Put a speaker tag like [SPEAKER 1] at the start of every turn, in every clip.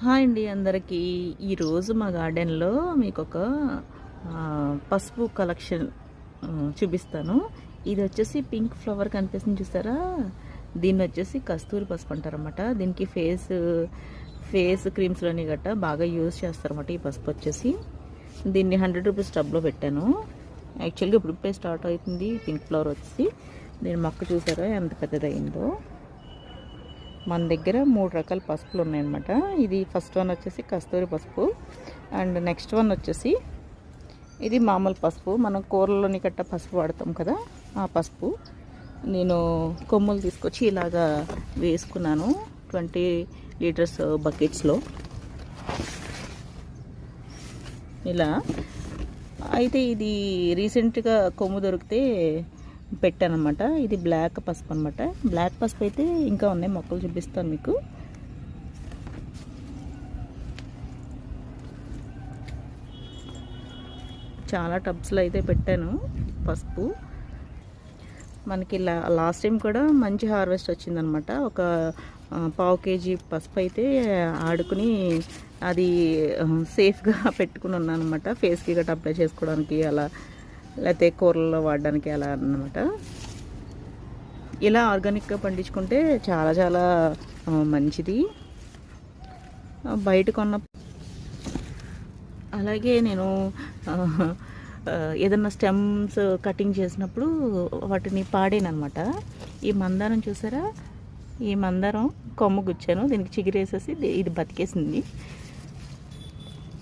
[SPEAKER 1] Hi అండి అందరికీ. ఈరోజు మా గార్డెన్లో మీకు ఒక పసుపు కలెక్షన్ చూపిస్తాను. ఇది వచ్చేసి పింక్ ఫ్లవర్ కనిపిస్తుంది చూసారా? దీన్ని వచ్చేసి కస్తూరి పసుపు అంటారన్నమాట. దీనికి ఫేస్ ఫేస్ క్రీమ్స్లోని గట్ట బాగా యూజ్ చేస్తారన్నమాట ఈ పసుపు వచ్చేసి. దీన్ని హండ్రెడ్ రూపీస్ టబ్లో పెట్టాను. యాక్చువల్గా ఇప్పుడు ఇప్పుడే స్టార్ట్ అవుతుంది పింక్ ఫ్లవర్ వచ్చేసి. దీని మొక్క చూసారా? ఎంత పెద్దదైందో మన దగ్గర మూడు రకాల పసుపులు ఉన్నాయన్నమాట. ఇది ఫస్ట్ వన్ వచ్చేసి కస్తూరి పసుపు అండ్ నెక్స్ట్ వన్ వచ్చేసి ఇది మామూలు పసుపు. మనం కూరలోని కట్ట పసుపు వాడతాం కదా ఆ పసుపు. నేను కొమ్ములు తీసుకొచ్చి ఇలాగా వేసుకున్నాను ట్వంటీ లీటర్స్ బకెట్స్లో. ఇలా. అయితే ఇది రీసెంట్గా కొమ్ము దొరికితే పెట్టానమాట ఇది బ్లాక్ పసుపు అనమాట బ్లాక్ పసుపు అయితే ఇంకా ఉన్నాయి మొక్కలు చూపిస్తాను మీకు. చాలా టబ్స్లో అయితే పెట్టాను పసుపు. మనకి లా లాస్ట్ టైం కూడా మంచి హార్వెస్ట్ వచ్చిందనమాట ఒక పావు కేజీ పసుపు అయితే ఆడుకుని అది సేఫ్గా పెట్టుకుని ఉన్నాను అనమాట ఫేస్కి గట్రా అప్లై చేసుకోవడానికి అలా లేకపోతే కూరల్లో వాడడానికి అలా అన్నమాట. ఇలా ఆర్గానిక్గా పండించుకుంటే చాలా చాలా మంచిది. బయట కొన్న అలాగే నేను ఏదన్నా స్టెమ్స్ కటింగ్ చేసినప్పుడు వాటిని పాడేనమాట అనమాట ఈ మందారం చూసారా? ఈ మందారం కొమ్ము గుచ్చాను దీనికి చిగురేసేసి ఇది- ఇది బతికేసింది.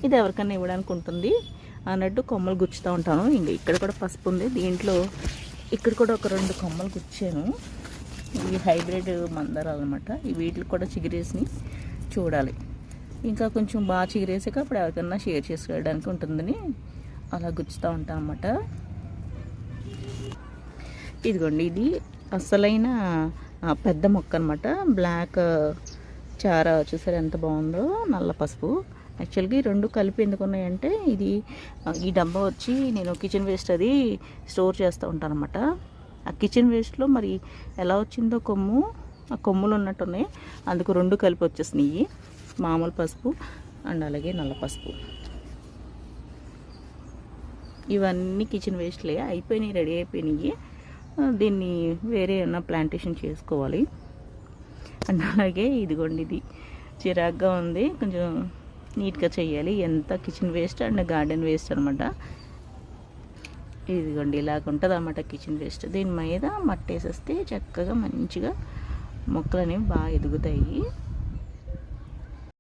[SPEAKER 1] ఇది ఎవరికైనా ఇవ్వడానికి ఉంటుంది. అన్నట్టు కొమ్మలు గుచ్చుతూ ఉంటాను. ఇంకా ఇక్కడ కూడా పసుపు ఉంది. దీంట్లో ఇక్కడ కూడా ఒక రెండు కొమ్మలు గుచ్చాను. ఇవి హైబ్రిడ్ మందారాలు అనమాట ఈ వీటికి కూడా చిగురేసి చూడాలి. ఇంకా కొంచెం బాగా చిగురేసాక అప్పుడు ఎవరికైనా షేర్ చేసుకోవడానికి ఉంటుందని అలా గుచ్చుతూ ఉంటాను అనమాట ఇదిగోండి ఇది అసలైన పెద్ద మొక్క అనమాట బ్లాక్ చార చూసారు ఎంత బాగుందో? నల్ల పసుపు. యాక్చువల్గా ఈ రెండు కలిపి ఎందుకు ఉన్నాయంటే ఇది ఈ డబ్బా వచ్చి నేను కిచెన్ వేస్ట్ అది స్టోర్ చేస్తూ ఉంటాను అనమాట ఆ కిచెన్ వేస్ట్లో మరి ఎలా వచ్చిందో కొమ్ము ఆ కొమ్ములు ఉన్నట్టున్నాయి. అందుకు రెండు కలిపి వచ్చేసినాయి. మామూలు పసుపు అండ్ అలాగే నల్ల పసుపు. ఇవన్నీ కిచెన్ వేస్ట్లే. అయిపోయినాయి రెడీ అయిపోయినాయి. దీన్ని వేరే ఏమన్నా ప్లాంటేషన్ చేసుకోవాలి. అండ్ అలాగే ఇదిగోండి ఇది. చిరాగ్గా ఉంది. కొంచెం నీట్గా చేయాలి. ఎంత kitchen waste and garden waste అనమాట ఇదిగోండి ఇలాగ ఉంటుంది అన్నమాట కిచెన్ వేస్ట్. దీని మీద మట్టి వేసేస్తే చక్కగా మంచిగా మొక్కలు అనేవి బాగా ఎదుగుతాయి.